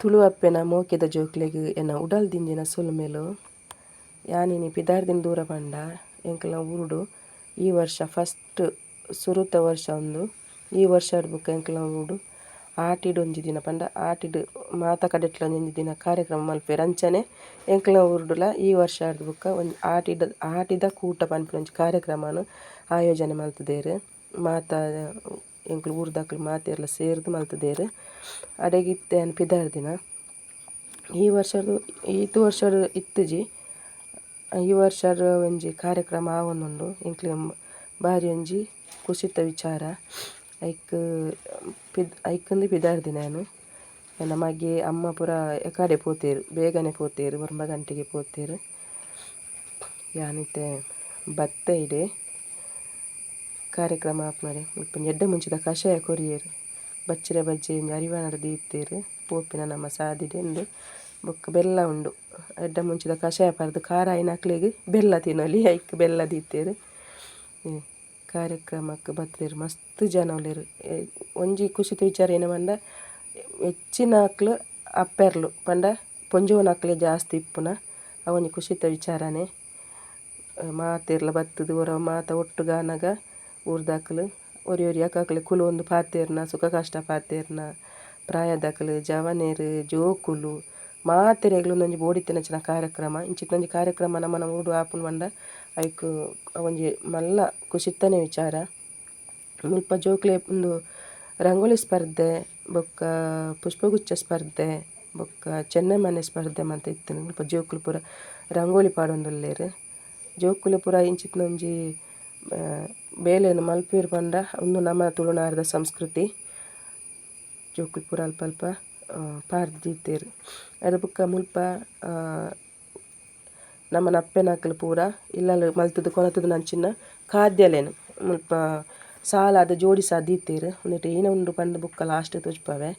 ತುಳು ಅಪ್ಪೆನ ಮೋಕೆದ ಜೋಕ್ಲೆಗ್ ಎನ್ನ ಉಡಲ್ ದಿಂಜಿನ ಸುಲ್ಮೆಲು ಯಾನಿನಿ ಪಿದಾರ್ದಿನ ದೂರ ಪಂಡ ಎಂಕಲ್ನ ಊರುಡು ಈ ವರ್ಷ ಫಸ್ಟ್ ಸುರುತ ವರ್ಷ ಒಂದು, ಈ ವರ್ಷ ಬುಕ್ಕ ಎಂಕಲ್ನ ಊರುಡು ಆಟಿಡ್ ಒಂಜಿ ದಿನ ಪಂಡ, ಆಟಿಡ್ ಮಾತ ಕಡೆಟ್ಲ ಒಂಜಿ ದಿನ ಕಾರ್ಯಕ್ರಮ ಮಲ್ಪೆರ್ ಅಂಚನೆ ಎಂಕ್ಲ ಊರುಡುಲ ಈ ವರ್ಷ ಬುಕ್ಕ ಒಂಜಿ ಆಟಿಡ, ಆಟಿದ ಕೂಟ ಪನ್ಪುನ ಒಂಜಿ ಕಾರ್ಯಕ್ರಮನು ಆಯೋಜನೆ ಮಲ್ತುದೆರ್. ಮಾತ ಎಂಕುಲು ಊರ್ದಾಕ್ಲು ಮಾತೆಲ್ಲ ಸೇರಿದು ಮಲ್ತದೇರು. ಅಡೆಗ್ ಇತ್ತೆನ್ ಪಿದಾರ್ ದಿನ. ಈ ವರ್ಷದ ಈತ್ ವರ್ಷಡ್ ಇತ್ತುಜಿ ಈ ವರ್ಷಡ್ ಒಂಜಿ ಕಾರ್ಯಕ್ರಮ ಆವೊಂದುಂಡು ಎಂಕ್ಲೆ ಬಾರಿ ಒಂಜಿ ಕುಸಿತ ವಿಚಾರ. ಐಕ್, ಪಿದ್, ಐಕಂದು ಪಿದಾರ್ ದಿನ ನಮಗೆ ಅಮ್ಮ ಪೂರ ಎಕಾಡೆ ಪೋತೆರ್, ಬೇಗನೆ ಪೋತೆರ್, ಒಂಬ ಗಂಟೆಗೆ ಪೋತೆರ್. ಯಾನಿತ್ತೆ, ಬತ್ತ ಇಡೆ ಕಾರ್ಯಕ್ರಮ ಆಪ್ಮರೆ ಉಪ್ಪಿನ ಎಡ್ಡೆ ಮುಂಚಿದ ಕಷಾಯ ಕೊರಿಯೆರ್. ಬಚ್ಚರೆ ಬಜ್ಜೆ ಅರಿವಾಣದ ದೀತೆರ್ ಪೋಪಿನ ನಮ್ಮ ಸಾದಿಡೆಂದು ಬೊಕ್ಕ ಬೆಲ್ಲ ಉಂಡು. ಎಡ್ಡೆ ಮುಂಚಿದ ಕಷಾಯ ಪರದು ಖಾರ ಆಯಿನಕ್ಲೆಗ್ ಬೆಲ್ಲ ತಿನ್ನಲಿ, ಐಕ್ ಬೆಲ್ಲ ದೀತೆರ್ ಕಾರ್ಯಕ್ರಮಕ್ಕೆ ಬತ್ತೆರ್ ಮಸ್ತ್ ಜನ ಉಲ್ಲೆರ್ ಒಂಜಿ ಖುಷಿತ ವಿಚಾರ ಏನು ಪಂಡ, ಹೆಚ್ಚಿನ ಅಕ್ಲ್ ಅಪ್ಪೆರ್ಲು. ಪಂಡ ಪೊಂಜೋವುನಕ್ಲೆ ಜಾಸ್ತಿ ಇಪ್ಪುನ, ಅವೊಂಜಿ ಖುಷಿತ ವಿಚಾರನೆ. ಮಾತೆರ್ಲ ಬತ್ತುದು, ಒರ ಮಾತ ಒಟ್ಟುಗಾನಗ ಊರ್ದಾಕುಲು ಒರಿ ಒರಿ ಕುಲು ಕುಲೊಂದು ಪಾತೆರ್ನ ಸುಖ ಕಷ್ಟ ಪಾತೆರ್ನ, ಪ್ರಾಯದಾಕಲು, ಜವನೇರು, ಜೋಕುಲು ಮಾತೆರೆಗ್ಲ ಉಂದೊಂಜಿ ಬೋಡಿತ್ತಿನಂಚಿನ ಕಾರ್ಯಕ್ರಮ. ಇಂಚಿತ್ತೊಂಜಿ ಕಾರ್ಯಕ್ರಮ ನಮನ ಊರು ಆಪುಂಡು ಪಂಡ ಐಕ್ ಒಂಜಿ ಮಲ್ಲ ಖುಷಿತ್ತನೆ ವಿಚಾರ. ಮುಲ್ಪ ಜೋಕ್ಲೆ ಒಂದು ರಂಗೋಲಿ ಸ್ಪರ್ಧೆ, ಬೊಕ್ಕ ಪುಷ್ಪಗುಚ್ಛ ಸ್ಪರ್ಧೆ, ಬೊಕ್ಕ ಚೆನ್ನೆಮನೆ ಸ್ಪರ್ಧೆ ಮಾತ ಇತ್ತಿನ. ಮುಲ್ಪ ಜೋಕುಲು ಪೂರ ರಂಗೋಲಿ ಪಾಡೊಂದುಲ್ಲೆರ್. ಜೋಕುಲು ಪೂರ ಇಂಚಿತ್ತಿನ ಬೇಲೆನ್ ಮಲ್ಪುವೆರ್ ಒಂದು ನಮ್ಮ ತುಳುನಾಡುದ ಸಂಸ್ಕೃತಿ. ಜೋಕುಲು ಪೂರ ಅಲ್ಪ ಅಲ್ಪ ದೀತೆರ್ ಬುಕ್ಕ ಬೊಕ ಮುಲ್ಪ ನಮನ ಅಪ್ಪೆನಕುಲು ಪೂರ ಇಲ್ಲಲ್ ಮಲ್ತುದು ಕೊನತುದಿನಂಚಿನ ಖಾದ್ಯಲೇನು. ಮುಲ್ಪ ಸಾಲಾದ ಜೋಡಿಸ ದೀತೆರ್. ಒಂದಿಟ್ಟು ಏನೋ ಉಂಡು ಪಂಡ ಬುಕ್ಕ ಲಾಸ್ಟ್ ತೋಜ್ಪಾವೆ.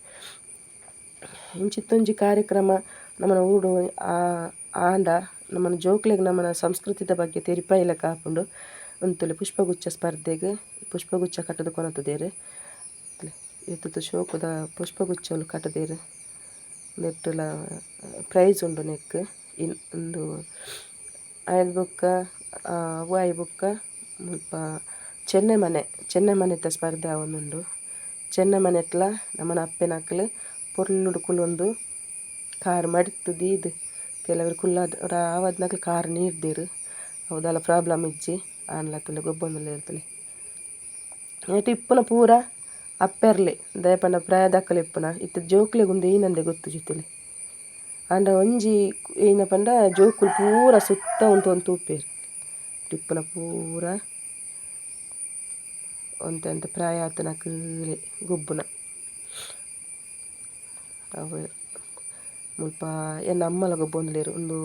ಇಂಚಿತ್ತೊಂಜಿ ಕಾರ್ಯಕ್ರಮ ನಮನ ಆ, ಆಂಡ ನಮನ ಜೋಕ್ಲೆಗ್ ನಮನ ಸಂಸ್ಕೃತಿದ ಬಗ್ಗೆ ತೆರಿಪಾಯಿಲ್ಲ ಆಪುಂಡು ಉಂತುಲೆ ಪುಷ್ಪಗುಚ್ಛ ಸ್ಪರ್ಧೆಗ್ ಪುಷ್ಪಗುಚ್ಛ ಕಟ್ಟುದು ಕೊನತುದೆರ್ ಶೋಕದ ಶೋಕುದ ಪುಷ್ಪಗುಚ್ಛಲ್ ಕಟುದೆರ್ ನೆಟ್ಟ್ಲ ಪ್ರೈಸ್ ಉಂಡು ನೆಕ್ ಇನ್ ಉಂದು ಅಯ್ಡ್ ಬೊಕ್ಕ ಅವು ಆಯಿ ಮನೆ ಮುಲ್ಪ ಚೆನ್ನೆಮನೆ ಚೆನ್ನೆಮನೆತ ಸ್ಪರ್ಧೆ ಆವೊಂದುಂಡು ಚೆನ್ನೆಮನೆಟ್ಲ ನಮನ ಅಪ್ಪೆನಕ್ಲ್ ಪೊರ್ಲುಡು ಕುಲೊಂದು ಕಾರ್ ಮಡಿತ್ ದೀದ್. ಕೆಲವೆರ್ ಕುಲ್ಲಾದ್ ಆವಡ್ನಕ್ಲ್ ಕಾರ್ ನೀರ್ದೆರ್. ಅವು ದಾಲ ಪ್ರಾಬ್ಲಮ್ ಇಜ್ಜಿ. ಆಂಡ್ಲತುಲೆ ಗೊಬ್ಬೊಂದುಲ್ಲೆರ್ ನೆಟ್ ಇಪ್ಪುನ ಪೂರ ಅಪ್ಪೆರ್ಲೆ ದಾಯೆ ಪಂಡ ಪ್ರಾಯದಕುಲು ಇಪ್ಪುನ. ಇತ್ತ ಜೋಕ್ಲೆಗ್ ಉಂದು ಗೊತ್ತು ಗೊತ್ತಿಜ್ಜುತುಲೆ ಆಂಡ ಒಂಜಿ ಏನ ಪಂಡ ಜೋಕುಲು ಪೂರ ಸುತ್ತ ಉಂತೊಂದು ತೂಪೆರ್ ಟಿಪ್ಪುನ ಪೂರ ಒಂತೆ ಒಂತೆ ಪ್ರಾಯ ಆತುನಕುಲೆ ಗೊಬ್ಬುನ. ಅವು ಮುಲ್ಪ ಎನ್ನ ಅಮ್ಮಲ ಉಂದು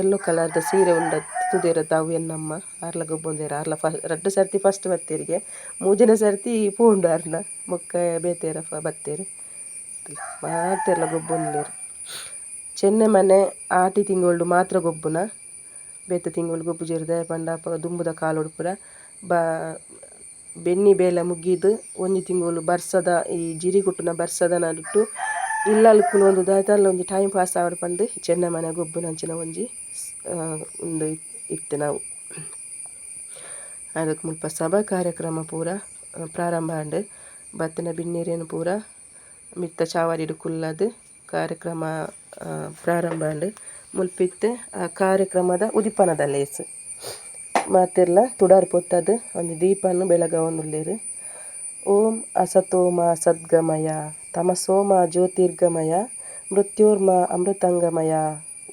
ಎಲ್ಲೋ ಕಲರ್ದ ಸೀರೆ ಉಂಡ ತುದೇರ ದಾವು ಎನ್ನಮ್ಮ ಆರ್ಲ ಗೊಬ್ಬೊಂದೇರ ಆರ್ಲ ಫ, ರಡ್ಡು ಸರ್ತಿ ಫಸ್ಟ್ ಬತ್ತೇರಿಗೆ. ಮೂಜಿನ ಸರ್ತಿ ಪೋಂಡು ಬೇತೇರ ಫ ಬೇತೆರ ಬತ್ತೆರ್. ಮಾತೆರ್ಲ ಚೆನ್ನೆ ಮನೆ ಆಟಿ ತಿಂಗಳು ಮಾತ್ರ ಗೊಬ್ಬುನ. ಬೇತ ತಿಂಗಳು ಗೊಬ್ಬುಜೆರ್ ದಾಯೆ ಪಂಡಾಪ ದುಂಬುದ ಕಾಲು ಪುರ ಬ, ಬೆನ್ನಿ ಬೇಲ ಮುಗ್ಗಿದು ಒಂಜಿ ತಿಂಗಳು ಬರ್ಸದ, ಈ ಜಿರಿ ಕುಟ್ಟುನ ಬರ್ಸದ ನಡುಟು ಇಲ್ಲಲ್ ಕುಲೊಂದು ದಾತಲ್ಲ ಒಂಜಿ ಟೈಮ್ ಪಾಸ್ ಆವಡ್ ಮನೆ ಗೊಬ್ಬು ಗೊಬ್ಬುನಂಚಿನ ಒಂಜಿ ಉಂದು ಇತ್ತು ನಾವು ಅದಕ್ಕೆ ಮುಲ್ಪ ಸಭಾ ಕಾರ್ಯಕ್ರಮ ಪೂರ ಪ್ರಾರಂಭ ಆಂಡ್ ಬತ್ತಿನ ಬಿನ್ನೆರೆನ್ ಪೂರ ಮಿತ್ತ ಚಾವಾರಿಡು ಕುಲ್ಲದ್ ಕಾರ್ಯಕ್ರಮ ಪ್ರಾರಂಭ ಆಂಡ್ ಮುಲ್ಪಿತ್ತೆ ಆ ಕಾರ್ಯಕ್ರಮದ ಉದಿಪನದ ಲೇಸ್ ಮಾತೆರ್ಲ ತುಡಾರ್ ಪೊತ್ತದ್ ಒಂಜಿ ಬೆಳಗ ಬೆಳಗವೊಂದುಲ್ಲೆರ್ ಓಂ ಅಸತೋಮ ಸದ್ಗಮಯ ತಮಸೋಮ ಜ್ಯೋತಿರ್ಗಮಯ ಮೃತ್ಯೋರ್ಮ ಅಮೃತಂಗಮಯ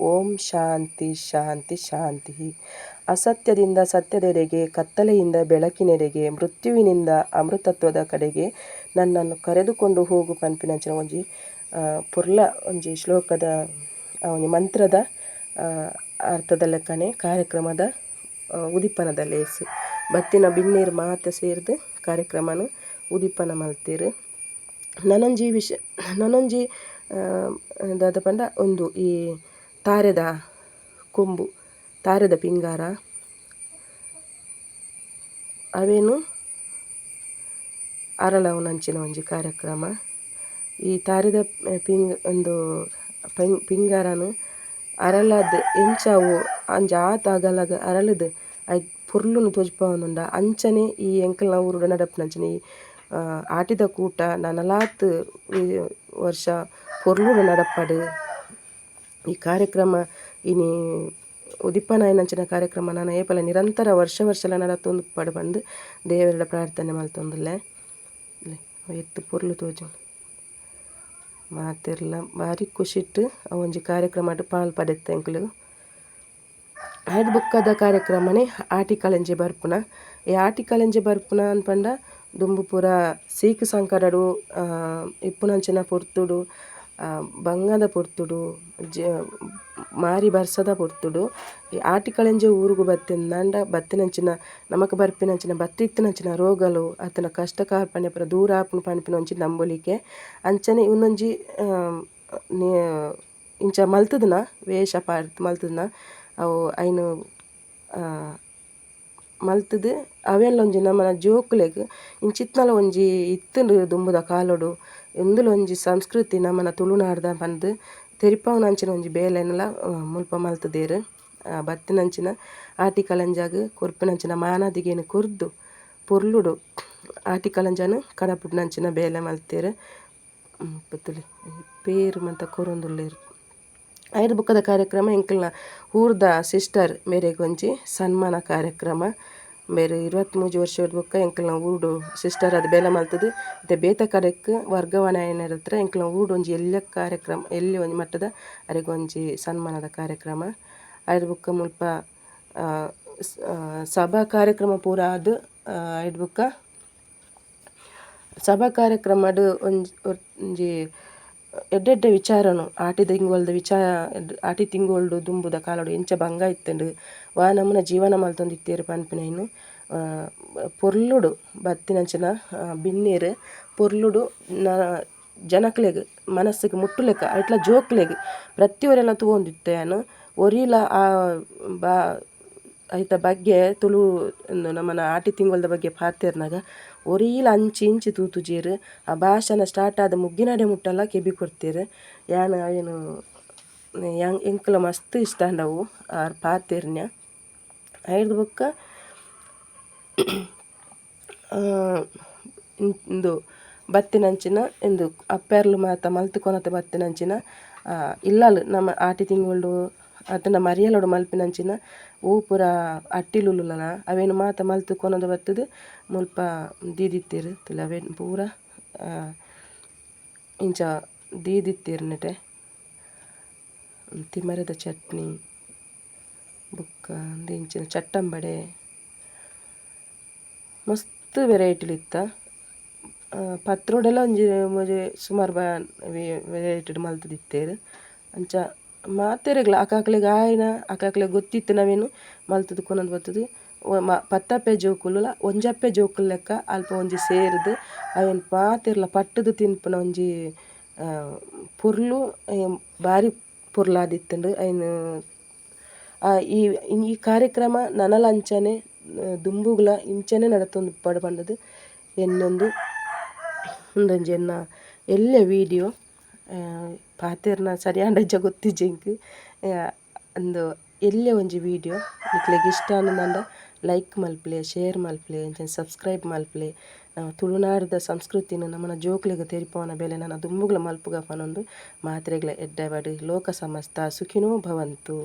ಓಂ ಶಾಂತಿ ಶಾಂತಿ ಶಾಂತಿ. ಅಸತ್ಯದಿಂದ ಸತ್ಯದೆಡೆಗೆ, ಕತ್ತಲೆಯಿಂದ ಬೆಳಕಿನೆಡೆಗೆ, ಮೃತ್ಯುವಿನಿಂದ ಅಮೃತತ್ವದ ಕಡೆಗೆ ನನ್ನನ್ನು ಕರೆದುಕೊಂಡು ಹೋಗು ಪನ್ಪಿನಂಚಿನ ಒಂಜಿ ಪುರ್ಲ ಒಂಜಿ ಶ್ಲೋಕದ ಒಂಜಿ ಮಂತ್ರದ ಅರ್ಥದ ಲೆಕ್ಕನೆ ಕಾರ್ಯಕ್ರಮದ ಉದಿಪನದ ಲೇಸು. ಬತ್ತಿನ ಬಿನ್ನೀರ್ ಮಾತ ಸೇರಿದೆ ಕಾರ್ಯಕ್ರಮನ್ ಉದಿಪನ ಮಲ್ತೆರ್. ನನೊಂಜಿ ವಿಷ ನನೊಂಜಿ ದಾದ ಪಂಡ, ಒಂದು ಈ ತಾರೆದ ಕೊಂಬು, ತಾರೆದ ಪಿಂಗಾರ. ಅವೆನ್? ಅರಳವುನಂಚಿನ ಒಂಜಿ ಕಾರ್ಯಕ್ರಮ. ಈ ತಾರೆದ ಪಿಂಗ್, ಒಂದು ಪಿಂಗ್ ಪಿಂಗಾರನು ಅರಳದ ಎಂಚಾವು ಅಂಜ ಆತ ಅಗಲಾಗ ಅರಳದ ಐ ಪುರ್ಲುನು ತೋಜ್ಪಾವೊಂದುಂಡ ಅಂಚನೆ ಈ ಎಂಕಲ್ನ ಊರುಡು ನಡಪ್ನಂಚನೆ ಈ ಆಟಿದ ಕೂಟ ನನಲಾತ್ ವರ್ಷ ಪೊರ್ಲುಡು ನಡಪಡ್ ಈ ಕಾರ್ಯಕ್ರಮ ಇನಿ ಉದಿಪ್ಪನಾಯನಂಚಿನ ಕಾರ್ಯಕ್ರಮ ನಾನು ಏಪಲ ನಿರಂತರ ವರ್ಷ ವರ್ಷಲ ತೊಂದು ಪಡ ಬಂದು ದೇವರಡ ಪ್ರಾರ್ಥನೆ ಮಲ್ತೊಂದುಲ್ಲೆ ಎತ್ತು ಪೊರ್ಲು ತೋಜು. ಮಾತೆರ್ಲ ಬಾರಿ ಖುಷಿಟ್ಟು ಅವೊಂಜಿ ಕಾರ್ಯಕ್ರಮಡ್ ಪಾಲ್ಪಡೆತ್ತ ಎಂಕುಲು ಆಡ್ ಬುಕ್ಕದ ಕಾರ್ಯಕ್ರಮನೆ ಆಟಿ ಕಳೆಂಜೆ ಬರ್ಪುನ. ಈ ಆಟಿ ಕಳೆಂಜೆ ಬರ್ಪುನ ಅನ್ಪಂಡ ದುಂಬು ಪೂರ ಸೀಕ್ ಸಂಕರಡು ಇಪ್ಪುನಂಚಿನ ಪೊರ್ತುಡು ಬಂಗದ ಪೊರ್ತುಡು ಜ ಮಾರಿ ಬರ್ಸದ ಪೊರ್ತುಡು ಈ ಆಟಿ ಕಳೆಂಜೆ ಊರುಗು ಬತ್ತಿಂದಾಂಡ ಬತ್ತಿನಂಚಿನ ನಮಕ್ ಬರ್ಪಿನಂಚಿನ ಬತ್ತಿತ್ತಿನಂಚಿನ ರೋಗಲು ಅತ್ತನ ಕಷ್ಟ ಕಾರ್ಪಣ್ಯ ಪೂರ ದೂರ ಆಪುನ ಪನ್ಪಿನ ಒಂಜಿ ನಂಬೊಲಿಕೆ ಅಂಚನೆ ಉಂದೊಂಜಿ ಇಂಚ ಮಲ್ತುದಿನ ವೇಷ ಪಾಡ್ದ್ ಮಲ್ತುದಿನ ಅವು ಐನ್ ಮಲ್ತುದು. ಅವೆಲ್ಲ ಒಂಜಿ ನಮನ ಜೋಕುಲೆಗ್ ಇಂಚಿತ್ನಲ ಒಂಜಿ ಇತ್ತುಂಡು ದುಂಬುದ ಕಾಲೊಡು. ಉಂದುಲ ಒಂಜಿ ಸಂಸ್ಕೃತಿ ನಮನ ತುಳುನಾಡ್ದ ಪಂದ್ ತೆರಿಪವನಂಚಿನ ಒಂಜಿ ಬೇಲೆನ್ಲ ಮುಲ್ಪ ಮಲ್ತುದೆರ್. ಬತ್ತಿನಂಚಿನ ಆಟಿ ಕಳಂಜಾಗ್ ಕೊರ್ಪಿನಂಚಿನ ಮಾನದಿಗೆನ್ ಕುರ್ದು ಪೊರ್ಲುಡು. ಆಟಿ ಕಳಂಜನ್ ಕಡಪುಡ್ನಂಚಿನ ಬೇಲೆ ಮಲ್ತೆರ್. ಪೇರು ಮಾತ ಕೊರೊಂದುಲ್ಲೆರ್. ಐದು ಬುಕ್ಕದ ಕಾರ್ಯಕ್ರಮ ಎಂಕಲ್ನ ಊರ್ದ ಸಿಸ್ಟರ್ ಮೇರೆ ಗೊಂಜಿ, ಸನ್ಮಾನ ಕಾರ್ಯಕ್ರಮ ಬೇರೆ ಇರುವತ್ತ್ಮೂಜು ವರ್ಷದ ಬುಕ್ಕ ಎಂಕಲ್ನ ಊರು ಸಿಸ್ಟರ್ ಅದು ಬೇಲ ಮಲ್ತುದು. ಮತ್ತು ಬೇತ ಕಡೆಕ್ ವರ್ಗಾವಣೆ ಏನಿರತ್ರ ಎಂಕಲ್ನ ಊರು ಒಂಜಿ ಎಲ್ಲ ಕಾರ್ಯಕ್ರಮ, ಎಲ್ಲಿ ಒಂಜಿ ಮಟ್ಟದ ಅರೆಗೊಂಜಿ ಸನ್ಮಾನದ ಕಾರ್ಯಕ್ರಮ. ಐದು ಬುಕ್ಕ ಮುಲ್ಪ ಸಭಾ ಕಾರ್ಯಕ್ರಮ ಪೂರ ಅದು ಐದು ಬುಕ್ಕ. ಸಭಾ ಕಾರ್ಯಕ್ರಮಡ್ ಒಂಜಿ ಒಂಜಿ ಎಡ್ಡೆಡ್ಡೆ ವಿಚಾರನು, ಆಟಿ ತಿಂಗೊಳ್ದ ವಿಚಾರ ಆಟಿ ತಿಂಗೊಳ್ಡು ದುಂಬುದ ಕಾಲಡು ಎಂಚ ಬಂಗ ಇತ್ತೆಂಡ್ ವಾ ನಮ್ಮನ ಜೀವನ ಮಲ್ತೊಂದಿತ್ತೆರ್ ಪನ್ಪಿನ ಪೊರ್ಲುಡು ಬತ್ತಿನಂಚಿನ ಬಿನ್ನೆರ್ ಪೊರ್ಲುಡು ನ, ಜನಕ್ಲೆಗ್, ಮನಸ್ಸಿಗೆ ಮುಟ್ಟುಲೆಕ, ಐಟ್ಲ ಜೋಕ್ಲೆಗ್ ತಗೊಂಡಿತ್ತೆ ತೂವೊಂದಿತ್ತೆನ್ ಒರಿಲ ಆ, ಬಾ ಐತ ಬಗ್ಗೆ ತುಳು ನಮನ ಆಟಿ ತಿಂಗೊಳ್ದ ಬಗ್ಗೆ ಪಾತೆರ್ನಗ ಒರಿಲ ಅಂಚಿ ಇಂಚಿ ತೂತುಜೆರ್ ಆ ಭಾಷಣ ಸ್ಟಾರ್ಟ್ ಆದ ಮುಗ್ಗಿನಡೆ ಮುಟ್ಟಲ ಕೆಬಿ ಕೊರ್ತೆರ್ ಯಾನ್ ಹೆಂಗ್ ಎಂಕುಲ ಮಸ್ತ್ ಇಷ್ಟ ಆಂಡವು ಆರ್ ಪಾತೆರ್ನ್ಯ ಐದು ಬೊಕ್ಕ ಇಂದು ಬತ್ತಿನಂಚಿನ, ಇಂದು ಅಪ್ಪೆರ್ಲು ಮಾತ ಮಲ್ತು ಕೊನತ ಬತ್ತಿನಂಚಿನ ಇಲ್ಲಲು ನಮ್ಮ ಆಟಿ ತಿಂಗೊಳ್ಡು ಅತ್ತುಂಡ ಮರಿಯಲೊಡು ಮಲ್ಪಿನಂಚಿನ ಹೂ ಪೂರ ಅಟ್ಟಿಲುಲ್ಲುಲನ ಅವೆನ್ ಮಾತ ಮಲ್ತು ಕೊನೊಡು ಬರ್ತದೆ ಮುಲ್ಪ ದೀದಿತ್ತೆರ್ ತುಲ ಅವೆನ್ ಪೂರ ಇಂಚ ದೀದಿತ್ತೆರ್ ನೆಟೆ. ತಿಮರದ ಚಟ್ನಿ, ಬುಕ್ಕ ಇಂಚಿನ ಚಟ್ಟಂಬಡೆ. ಮಸ್ತ್ ವೆರೈಟಿಲಿತ್ತ ಇತ್ತ ಪತ್ರೋಡೆಲ ಒಂಜಿ ಒಂಜಿ ಸುಮಾರು ವೆರೈಟಿ ಮಲ್ತದಿತ್ತೇರು. ಅಂಚ ಮಾತೆರೆಗ್ಲ ಅಕಾಕ್ಲೆಗ್ ಆಯ್ನ ಅಕಾಕ್ಲೆಗ್ ಗೊತ್ತಿತ್ತು ನಾವೇನು. ಮಲ್ತದ ಕೊನೊಂದು ಬರ್ತದೆ. ಮ, ಪತ್ತಪ್ಪೆ ಜೋಕುಲ್ಲ, ಒಂಜಪ್ಪೆ ಜೋಕುಲ್ ಲೆಕ್ಕ ಅಲ್ಪ ಒಂಜಿ ಸೇರ್ದ್, ಅವೇನು ಪಾತೆರ್ಲ ಪಟ್ಟದು ತಿನ್ಪುನ ಒಂಜಿ ಪೊರ್ಲು ಬಾರಿ ಪೊರ್ಲಾದಿತ್ತುಂಡು. ಅಯ್ನು ಈ ಈ ಕಾರ್ಯಕ್ರಮ ನನಲ ಅಂಚನೆ ದುಂಬುಗ್ಲ ಇಂಚನೆ ನಡತೊಂದು ಪಡಬಂಡದು ಎನ್ನೊಂದು ಉಂದೊಂಜಿ ಎನ್ನ ವಿಡಿಯೋ ವೀಡಿಯೋ ಪಾತೆರ್ನ ಸರಿಯಾಂಡಜ್ಜ ಜಿಂಕ್. ಅಂದು ಎಲ್ಲೇ ಒಂಜಿ ವೀಡಿಯೋ ನಿಕ್ಲೆಗ್ ಇಷ್ಟ ಆಂದುಂಡ ಲೈಕ್ ಮಲ್ಪಲೆ ಶೇರ್ ಮಲ್ಪಲೆ, ಅಂಚೆ ಸಬ್ಸ್ಕ್ರೈಬ್ ಮಲ್ಪಲೆ. ತುಳುನಾಡದ ಸಂಸ್ಕೃತಿನ ನಮನ ಜೋಕ್ಲೆಗ್ ತೆರಿಪೋನ ಬೆಲೆ ನನ್ನ ದುಂಬುಗ್ಲ ಮಲ್ಪುಗ ಫನೊಂದು ಬಡ್ ಲೋಕ ಸಮಸ್ತ ಸುಖಿನೋ ಭವಂತು.